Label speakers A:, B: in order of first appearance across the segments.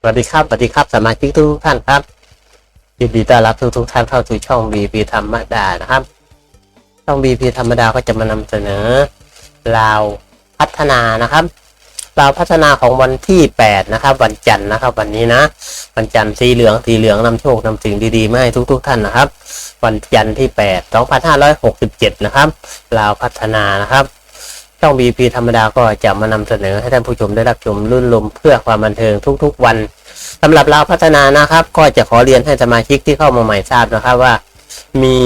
A: สวัสดีครับสวัสดีครับสมาชิกทุกท่านครับยินดีต้อนรับทุกทุกท่านเข้าสู่ช่อง BP ธรรมดานะครับ ช่อง BP ธรรมดาก็จะมานำเสนอลาวพัฒนานะครับลาวพัฒนาของวันที่ 8 นะครับ วันจันทร์นะครับ วันนี้นะ วันจันทร์สีเหลืองสีเหลืองนำโชคนำสิ่งดีๆมาให้ทุกๆท่านนะครับ วันจันทร์ที่ 8 2567 นะครับลาวพัฒนานะครับ ช่อง BP ธรรมดาก็จะมานำเสนอให้ท่านผู้ชมได้รับชมรุ่นลมเพื่อความบันเทิงทุกๆวันสำหรับเราพัฒนานะครับ ก็จะขอเรียนให้สมาชิกที่เข้ามาใหม่ทราบนะครับว่า มี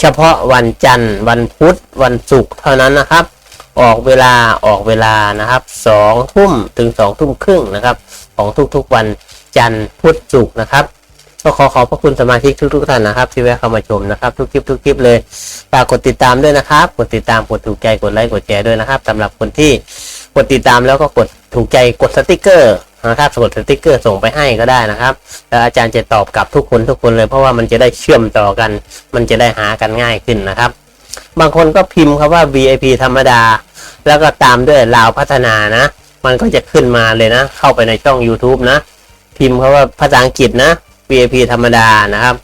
A: เฉพาะวันจันทร์ วันพุธวันศุกร์เท่านั้นนะครับ ออกเวลาออกเวลานะครับสองทุ่มถึงสองทุ่มครึ่งนะครับ ของทุกๆวันจันทร์พุธศุกร์นะครับ ก็ขอขอบพระคุณสมาชิกทุกๆท่านนะครับ ที่แวะเข้ามาชมนะครับ ทุกคลิปทุกคลิปเลยฝากกดติดตามด้วยนะครับ กดติดตามกดถูกใจกดไลค์กดแชร์ด้วยนะครับสำหรับคนที่กดติดตามแล้วก็กดถูกใจกดสติกเกอร์นะครับกดสติกเกอร์ส่งไปให้ก็ได้นะครับ แล้วอาจารย์จะตอบกลับทุกคนทุกคนเลยเพราะว่ามันจะได้เชื่อมต่อกัน มันจะได้หากันง่ายขึ้นนะครับ บางคนก็พิมพ์คำว่า VIP ธรรมดา แล้วก็ตามด้วยลาวพัฒนานะ มันก็จะขึ้นมาเลยนะ เข้าไปในช่อง YouTube นะ พิมพ์คำว่าภาษาอังกฤษนะ VIP ธรรมดานะครับ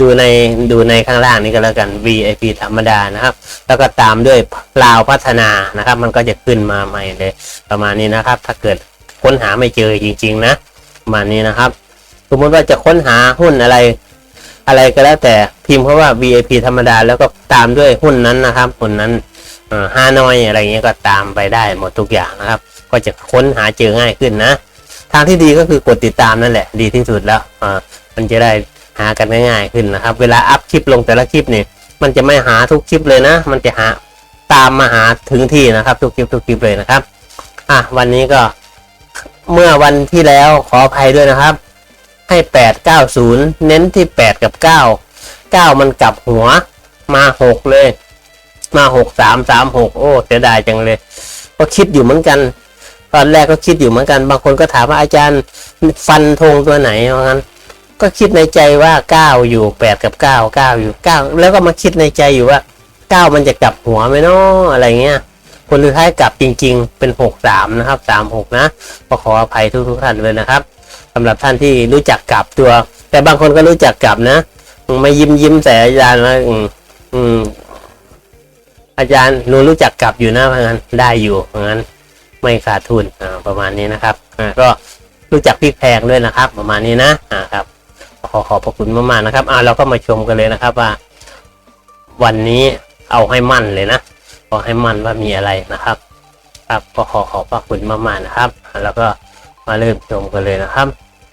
A: ดูในดูในข้างล่างนี้ก็แล้วกัน VIP ธรรมดานะครับ แล้วก็ตามด้วยลาวพัฒนานะครับ มันก็จะขึ้นมาใหม่เลย ประมาณนี้นะครับ ถ้าเกิดค้นหาไม่เจอจริง ๆ นะประมาณนี้นะครับ สมมติว่าจะค้นหาหุ้นอะไร อะไรก็แล้วแต่พิมพ์เพราะว่า VIP ธรรมดา แล้วก็ตามด้วยหุ้นนั้นนะครับหุ้นนั้นฮานอยอะไรเงี้ยก็ตามไปได้หมดทุกอย่างนะครับ ก็จะค้นหาเจอง่ายขึ้นนะ ทางที่ดีก็คือกดติดตามนั่นแหละ ดีที่สุดแล้วอ่า มันจะได้หากันง่ายๆขึ้นนะครับ เวลาอัพคลิปลงแต่ละคลิปเนี่ยมันจะไม่หาทุกคลิปเลยนะ มันจะหาตามมาหาถึงที่นะครับ ทุกคลิปทุกคลิปเลยนะครับอะวันนี้ก็เมื่อวันที่แล้วขออภัยด้วยนะครับ ให้แปดเก้าศูนย์เน้นที่แปดกับเก้าเก้ามันกลับหัวมาหกเลย มาหกสามสามหกโอ้เสียดายจังเลย ก็คิดอยู่เหมือนกัน ตอนแรกก็คิดอยู่เหมือนกัน บางคนก็ถามว่าอาจารย์ฟันธงตัวไหนว่างั้น ก็คิดในใจว่าเก้าอยู่แปดกับเก้าเก้าอยู่เก้าแล้วก็มาคิดในใจอยู่ว่าเก้ามันจะกลับหัวไหมเนาะอะไรเงี้ยผลสุดท้ายกลับจริง ๆ เป็นหกสามนะครับสามหกนะก็ขออภัยทุกๆท่านเลยนะครับสำหรับท่านที่รู้จักกลับตัว แต่บางคนก็รู้จักกลับนะไม่ยิ้มยิ้มใส่อาจารย์นะอืมอืมอาจารย์หนูรู้จักกลับอยู่นะเพราะงั้นได้อยู่เพราะงั้นไม่ขาดทุนอ่าประมาณนี้นะครับอ่าก็รู้จักพริกแพงด้วยนะครับ ประมาณนี้นะอ่าครับ ขอขอบพระคุณมากๆนะครับ อ่าเราก็มาชมกันเลยนะครับว่า วันนี้เอาให้มั่นเลยนะขอให้มั่นว่ามีอะไรนะครับ ครับก็ขอขอบพระคุณมากๆนะครับ แล้วก็มาเริ่มชมกันเลยนะครับ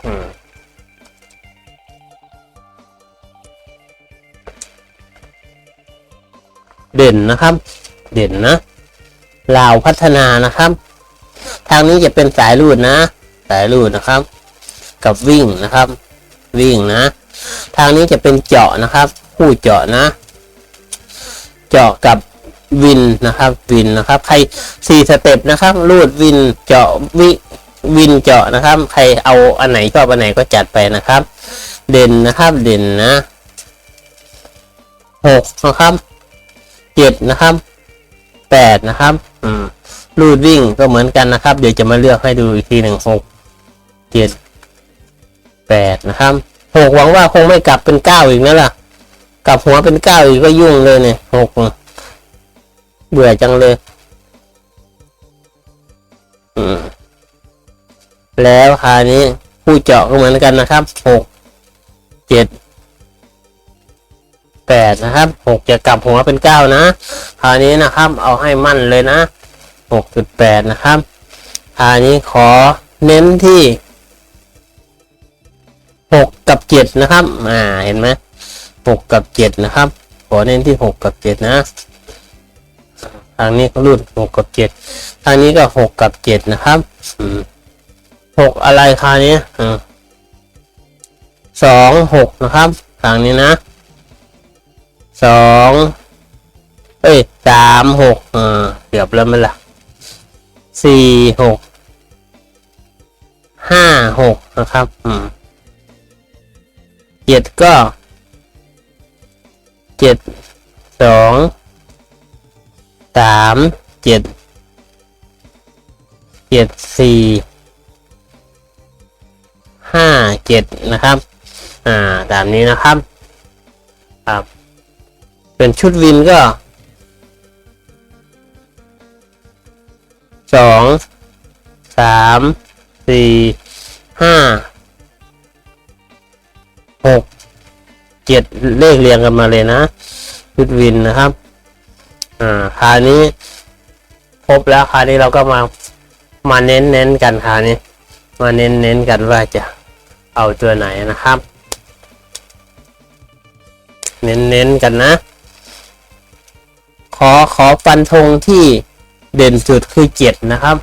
A: อืมเด่นนะครับ เด่นนะลาวพัฒนานะครับ ทางนี้จะเป็นสายรูดนะ สายรูดนะครับ กับวิ่งนะครับ วิ่งนะ ทางนี้จะเป็นเจาะนะครับ คู่เจาะนะ เจาะกับวินนะครับ วินนะครับ ใครสี่สเต็ปนะครับ รูดวินเจาะวิวินเจาะนะครับ ใครเอาอันไหนชอบอันไหนก็จัดไปนะครับ เด่นนะครับ เด่นนะหกนะครับเจ็ดนะครับแปดนะครับ อืมรูดวิ่งก็เหมือนกันนะครับ เดี๋ยวจะมาเลือกให้ดูอีกทีหนึ่งหกเจ็ด แปดนะครับหกหวังว่าคงไม่กลับเป็นเก้าอีกนะล่ะกลับหัวเป็นเก้าอีกก็ยุ่งเลยเนี่ยหกเบื่อจังเลย อืมแล้วคราวนี้ผู้เจาะก็เหมือนกันนะครับหกเจ็ดแปดนะครับหกจะกลับหัวเป็นเก้านะคราวนี้นะครับ เอาให้มั่นเลยนะหกจุดแปดนะครับคราวนี้ขอเน้นที่ หกกับเจ็ดนะครับ อ่า เห็นไหมหกกับเจ็ดนะครับ ขอเน้นที่หกกับเจ็ดนะ ทางนี้ก็รูดหกกับเจ็ด ทางนี้ก็หกกับเจ็ดนะครับอืมหกอะไรคราวนี้อืมสองหกนะครับ ทางนี้นะสองเอ้ยสามหกอ่าเกือบแล้วมั้ยล่ะสี่หกห้าหกนะครับ อืม เจ็ดก็เจ็ดสองสามเจ็ดเจ็ดสี่ห้าเจ็ดนะครับ อ่าตามนี้นะครับครับ เป็นชุดวินก็สองสามสี่ห้า หกเจ็ดเลขเรียงกันมาเลยนะชุดวินนะครับ อ่าคราวนี้ครบแล้วคราวนี้เราก็มามาเน้นเน้นกันคราวนี้ มาเน้นเน้นกันว่าจะเอาตัวไหนนะครับ เน้นเน้นกันนะ ขอขอฟันธงที่เด่นสุดคือเจ็ดนะครับ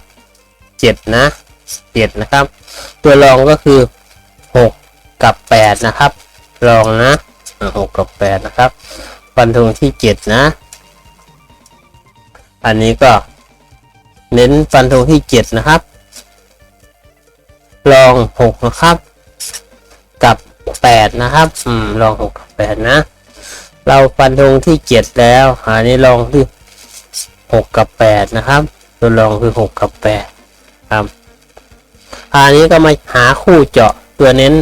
A: เจ็ดนะเจ็ดนะครับ ตัวรองก็คือ กับแปดนะครับรองนะหกกับแปดนะครับฟันธงที่เจ็ดนะ อันนี้ก็ เน้นฟันธงที่เจ็ดนะครับ ลองหกนะครับ กับแปดนะครับ อืม ลองหกกับแปดนะ เราฟันธงที่เจ็ดแล้วอันนี้ลองที่หกกับแปดนะครับ ตัวลองคือหกกับแปดครับอันนี้ก็มาหาคู่เจาะ ตัวเน้น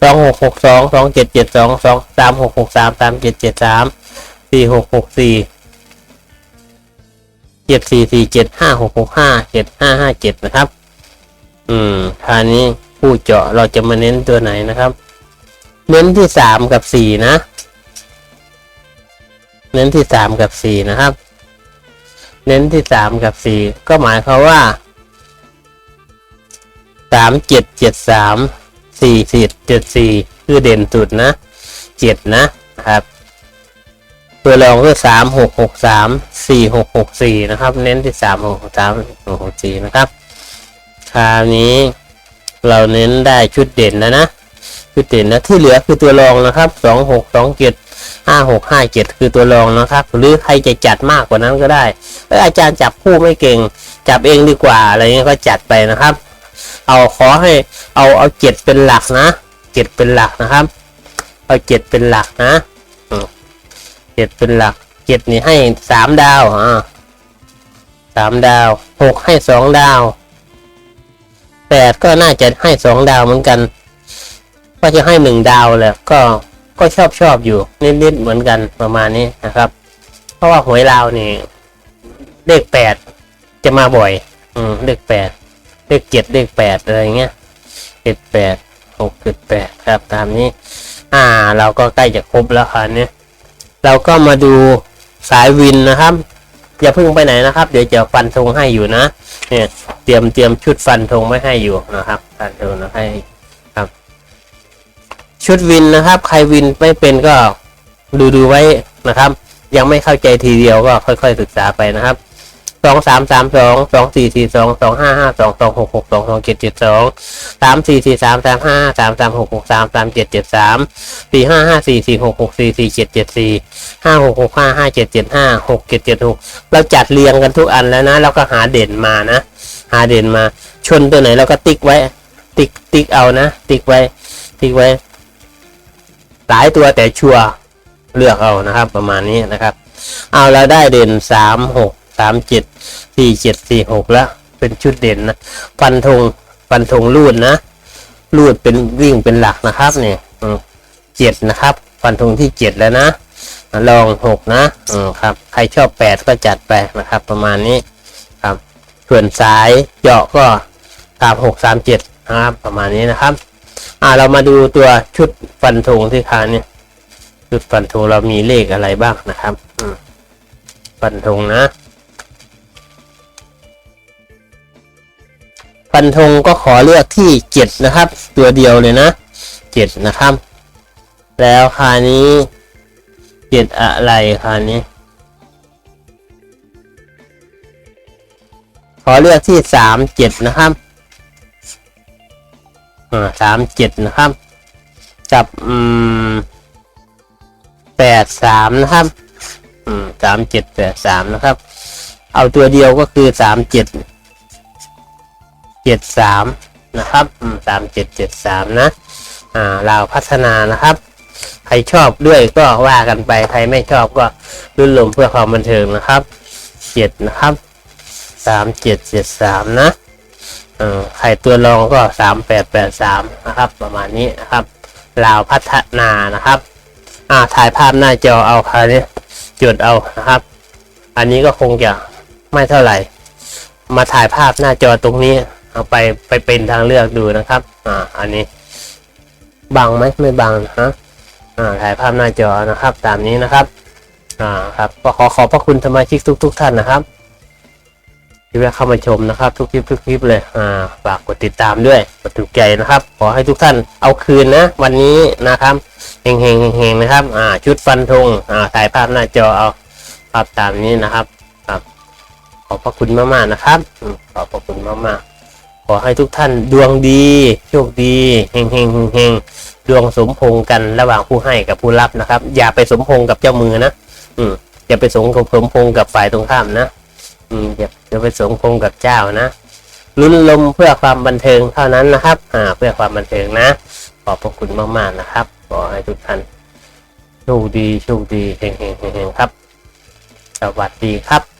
A: สองหกหกสองสองเจ็ดเจ็ดสองสองสามหกหกสามสามเจ็ดเจ็ดสามสี่หกหกสี่เจ็ดสี่สี่เจ็ดห้าหกหกห้าเจ็ดห้าห้าเจ็ดนะครับ อืมคราวนี้คู่เจาะเราจะมาเน้นตัวไหนนะครับ เน้นที่สามกับสี่นะ เน้นที่สามกับสี่นะครับ เน้นที่สามกับสี่ก็หมายความว่าสามเจ็ดเจ็ดสาม สี่สี่เจ็ดสี่คือเด่นสุดนะเจ็ดนะครับ ตัวรองคือสามหกหกสามสี่หกหกสี่นะครับ เน้นที่สามหกสามหกหกสี่นะครับ คราวนี้เราเน้นได้ชุดเด่นแล้วนะ ชุดเด่นนะที่เหลือคือตัวรองนะครับสองหกสองเจ็ดห้าหกห้าเจ็ดคือตัวรองนะครับ หรือใครจะจัดมากกว่านั้นก็ได้อยอาจารย์จับคู่ไม่เก่ง จับเองดีกว่าอะไรเงี้ยก็จัดไปนะครับ เอาขอให้เอาเอาเจ็ดเป็นหลักนะเจ็ดเป็นหลักนะครับ เอาเจ็ดเป็นหลักนะเจ็ดเป็นหลักเจ็ดนี่ให้สามดาวอ่าสามดาวหกให้สองดาวแปดก็น่าจะให้สองดาวเหมือนกัน ก็จะให้หนึ่งดาวแหละก็ก็ชอบชอบอยู่นิดๆเหมือนกันประมาณนี้นะครับ เพราะว่าหวยลาวนี่เลขแปดจะมาบ่อย อืมเลขแปด เลขเจ็ดเลขแปดอะไรเงี้ยเจ็ดแปดหกเจ็ดแปดครับตามนี้ อ่า เราก็ใกล้จะครบแล้วค่ะเนี่ยเราก็มาดูสายวินนะครับ อย่าเพิ่งไปไหนนะครับ เดี๋ยวจะฟันธงให้อยู่นะ เนี่ย เตรียมเตรียมชุดฟันธงไว้ให้อยู่นะครับฟันธงนะให้ครับ ชุดวินนะครับ ใครวินไม่เป็นก็ดูดูไว้นะครับ ยังไม่เข้าใจทีเดียวก็ค่อย ๆ ศึกษาไปนะครับ องสามสามสองสองสี่สี่สองสองห้าห้าสองสองหกหกสองสองเจ็ดเจ็ดสองสามสี่สี่สามสามห้าสามสามหกหกสามสามเจ็ดเจ็ดสามสี่ห้าห้าสี่สี่หกหกสี่สี่เจ็ดเจ็ดสี่ห้าหกหกห้าห้าเจ็ดเจ็ดห้าหกเจ็ดเจ็ดหกเราจัดเรียงกันทุกอันแล้วนะเราก็หาเด่นมานะ หาเด่นมาชนตัวไหนเราก็ติ๊กไว้ ติ๊กติ๊กเอานะ ติ๊กไว้ ติ๊กไว้หลายตัวแต่ชัวเลือกเอานะครับ ประมาณนี้นะครับ เอาเราได้เด่นสามหก สามเจ็ดสี่เจ็ดสี่หกแล้ว เป็นชุดเด่นนะฟันธงฟันธงรูดนะรูดเป็นวิ่งเป็นหลักนะครับเนี่ยเจ็ดนะครับ ฟันธงที่เจ็ดแล้วนะลองหกนะอืมครับ ใครชอบแปดก็จัดไปนะครับ ประมาณนี้ครับ ส่วนสายเจาะก็สามหกสามเจ็ดนะครับ ประมาณนี้นะครับ อ่าเรามาดูตัวชุดฟันธงที่คาเนี่ยชุดฟันธงเรามีเลขอะไรบ้างนะครับ อืมฟันธงนะ ฟันธงก็ขอเลือกที่เจ็ดนะครับ ตัวเดียวเลยนะเจ็ดนะครับ แล้วคานี้เจ็ดอะไรคานี้ ขอเลือกที่สามเจ็ดนะครับอ่าสามเจ็ดนะครับ กับอืมแปดสามนะครับอืมสามเจ็ดแปดสามนะครับ เอาตัวเดียวก็คือสามเจ็ด เจ็ดสามนะครับสามเจ็ดเจ็ดสามนะอ่าเราวพัฒนานะครับ ใครชอบด้วยก็ว่ากันไป ใครไม่ชอบก็รุ่นลมเพื่อความบันเทิงนะครับเจ็ดนะครับสามเจ็ดเจ็ดสามนะเออไข่ตัวรองก็สามแปดแปดสามนะครับ ประมาณนี้นะครับลาวพัฒนานะครับอ่าถ่ายภาพหน้าจอเอาคราวนี้จดเอานะครับ อันนี้ก็คงจะไม่เท่าไหร่ มาถ่ายภาพหน้าจอตรงนี้ เอาไปไปเป็นทางเลือกดูนะครับ อ่า อันนี้ บังไหมไม่บังฮะอ่าถ่ายภาพหน้าจอนะครับ ตามนี้นะครับ อ่าครับก็ขอขอบพระคุณสมาชิกทุกๆท่านนะครับ ที่แวะเข้ามาชมนะครับ ทุกคลิปทุกคลิปเลยอ่าฝากกดติดตามด้วยกดถูกใจนะครับ ขอให้ทุกท่านเอาคืนนะ วันนี้นะครับเฮงเฮงเฮงๆนะครับ อ่า ชุดฟันธงอ่าถ่ายภาพหน้าจอเอาภาพตามนี้นะครับ ครับ ขอบพระคุณมากๆนะครับ ขอบพระคุณมากๆ ขอให้ทุกท่านดวงดี โชคดีเฮงเฮงเฮงดวงสมพงกันระหว่างผู้ให้กับผู้รับนะครับ อย่าไปสมพงกับเจ้ามือนะอืมอย่าไปสมสมพงกับฝ่ายตรงข้ามนะอืมอย่าอย่าไปสมพงกับเจ้านะลุ้นลมเพื่อความบันเทิงเท่านั้นนะครับ อ่า เพื่อความบันเทิงนะ ขอบพระคุณมากๆนะครับ ขอให้ทุกท่านโชคดีโชคดีเฮงเฮงเฮงครับ สวัสดีครับ